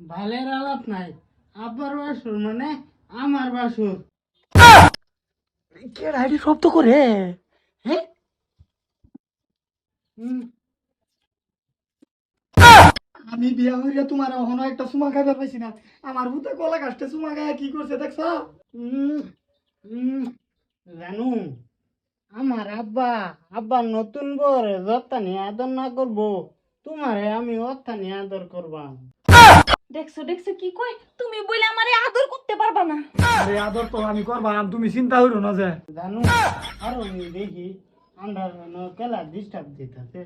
ভালের আলাপ নাই আব্বার বাসুর মানে আমার বাসুর। কে রাইডি শব্দ করে? হ্যাঁ আমি বিয়া হইলে তোমার এখনও একটা সুমা খাইবার পাইছি না। আমার ভূতে কলা গাছটা সুমা খায় কি করছে দেখছ? জানু আমার আব্বা আব্বার নতুন বর যত্তানি আদর না করব তোমারে আমি অত্তানি আদর করবাম। দেখছ দেখছ কি কই তুমি বলে আমারে আদর করতে পারবা না। আরে আদর তো আমি করবাম তুমি চিন্তা হইরো না যে। জানু আরও আমি দেখি আন্ডার কেলা ডিস্টার্ব দিতেছে।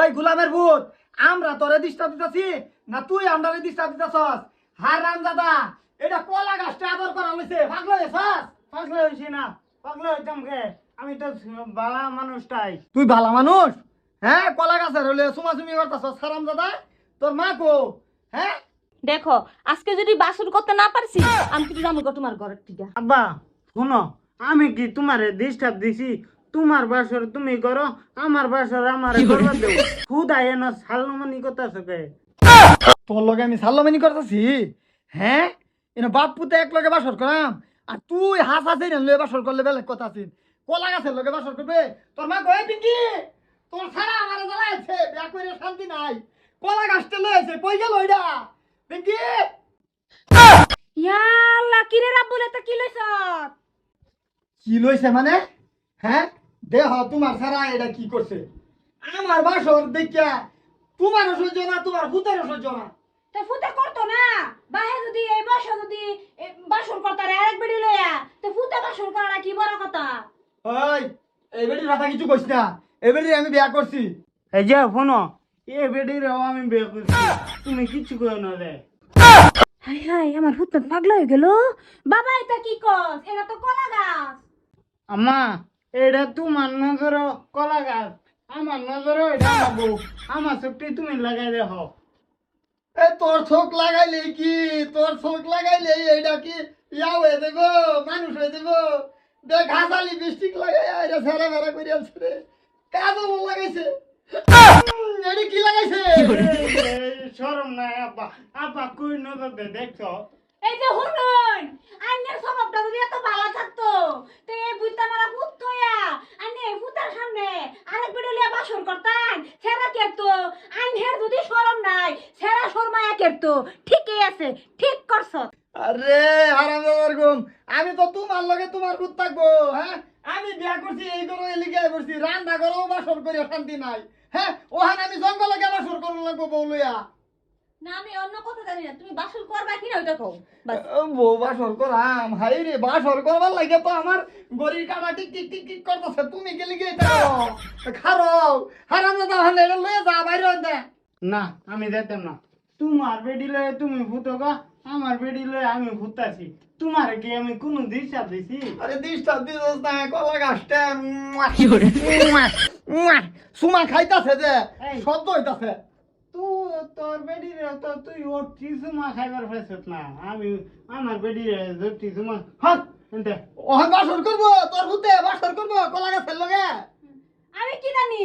এই গোলামের ভূত আমরা তোরে ডিস্টার্ব দিতাছি না তুই আমরারে ডিস্টার্ব দিতাছস? হার রাম দাদা এটা কলা গাছটা আদর করা হইছে পাগল হইছস? পাগলা হয়েছি না পাগলা হইতাম কে? আমি তো বালা মানুষটাই। তুই ভালো মানুষ? হ্যাঁ কলা গাছের হলে সুমাসুমি করতাছস হারাম দাদা তোর মা কো হ্যাঁ? দেখো আজকে যদি বাসুর করতে না পারছি আমি কিন্তু গো তোমার ঘরের থেকে আব্বা শুনো আমি কি তোমারে ডিস্টার্ব দিছি? তোমার বাসর তুমি করো আমার বাসর আমার করবা দেও। খুদা এনে সালমানি করতেছ কে? তোর লগে আমি সাল্লামানি করতেছি? হ্যাঁ? এনে বাপ পুতে এক লগে বাসর করাম? আর তুই হাস হাসে লগে বাসর করলে বেলেগ কথা আছে। কলা গাছের লগে বাসর করবে? তোর মা কয়ে পিঙ্কি! তোর ছাড়া আমার জ্বালাইছে বিয়া করে শান্তি নাই। কলা গাছটা লয়েছে কই গেল ওইটা পিঙ্কি ইয়াল্লা কিরে রাব্বুল এটা কি লইছ? কি লইছে মানে? হ্যাঁ? দেহ তোমার ছাড়া এটা কি করছে? আমার বাসর দেখিয়া তোমারও সহ্য না তোমার ভূতেরও সহ্য না। তে ফুতে করতো না? বাহে যদি এই বসে যদি এ বাসর করতে আরেক বেড়ি লইয়া তে ফুতে বাসর করা কি বড় কথা? ওই এই বেটির কথা কিছু কইস না। এই বেটির আমি বিয়া করছি। এই যে শোনো এ বেডিরেও আমি বিয়ে করছি। তুমি কিচ্ছু করো না রে। হাই হাই আমার ফুতে পাগলা হয়ে গেল। বাবা এটা কি কস? এটা তো কলা গাছ। আম্মা এটা তোমার নজর কলা গাছ। আমার নজর এটা আমার বউ। আমার চোখটি তুমি লাগাই দেখো। এ তোর চোখ লাগাইলে কি? তোর চোখ লাগাইলে এইটা কি? ইয়া হয়ে দেব মানুষ হয়ে দেব দেখ হাসালি বৃষ্টিক লাগাই এটা সারা বেড়া করে আছে রে। কাজল লাগাইছে। উম, কি লাগাইছে? সরম নাই আব্বা। আব্বা কই নজর দে দেখছ? এই যে হুনুন আন্নের স্বভাবটা যদি এত ভালো থাকতো তো এই বুইতা মারা ভূত হইয়া আন্নে এই ভূতের সামনে আরেক বিড়লিয়া বাসর করতাম সেরা কেরতো আন্নের যদি শরম নাই সেরা শর্মায়া কেরতো ঠিকই আছে ঠিক করছ। আরে হারামজাদার গুম আমি তো তোমার লগে তোমার ভূত থাকব হ্যাঁ? আমি বিয়া করছি এই করো এই লিগে করছি রান্না করো বাসর করে শান্তি নাই। হ্যাঁ ওহান আমি জঙ্গলে গিয়ে বাসর করো লাগবো বউ লইয়া। না আমি অন্য কথা জানি না তুমি বাসর করবা কি না ওইটা কও বাস। বউ বাসর করাম হাই রে বাসর করবার লাগে তো আমার গরির কাটা টিক টিক টিক টিক করতেছে তুমি গেলি গিয়ে খারো হারাম দাদা হান এটা লয়ে যা বাইরে দে না আমি যেতাম না। তোমার বেডি লয়ে তুমি ভূতো গা। আমার বেডি লয়ে আমি ভূতাছি তোমার কি আমি কোন দিশা দিছি? আরে দিশটা দিছস না কলা গাছটা সুমা খাইতাছে যে। শব্দ হইতাছে। তুই তোর বেডি রে তো তুই ওর টিসুমা খাইবার পাইছত না? আমি আমার বেডি রে যে টিসুমা হট এনতে। ওহান বাসর করব তোর ভূতে বাসর করব কলা গাছের লগে। আমি কি জানি?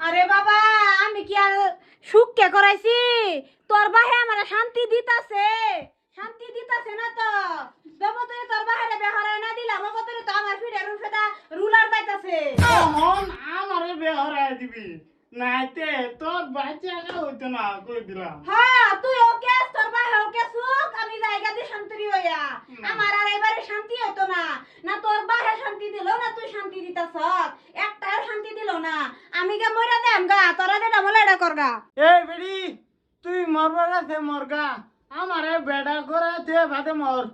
আরে বাবা আমি কি আর সুখ কে করাইছি? তোর বাহে আমার শান্তি দিতাছে। শান্তি দিতাছে না তো? দেবতরে তোর বাহারে বেহরায় না দিলাম অবতরে তো আমার ফিরে রুফেদা রুলার যাইতাছে তখন আমারে বিয়ে দিবি? নাইতে তোর বাচ্চা হইতো না কই দিলাম। হ্যাঁ তুই ওকে তোর বাহে ওকে সুখ আমি জায়গা দিয়ে শান্তি হইয়া। আমার আর এবারে শান্তি হতো না। না তোর বাহে শান্তি দিল না তুই শান্তি দিতাছ একটাও শান্তি দিল না। আমি গে মইরা দেম গা তোরা যেটা বলে এটা করগা এ বেড়ি, তুই মরবার সে মরগা আমারে বেড়া করে তে ভাতে মর।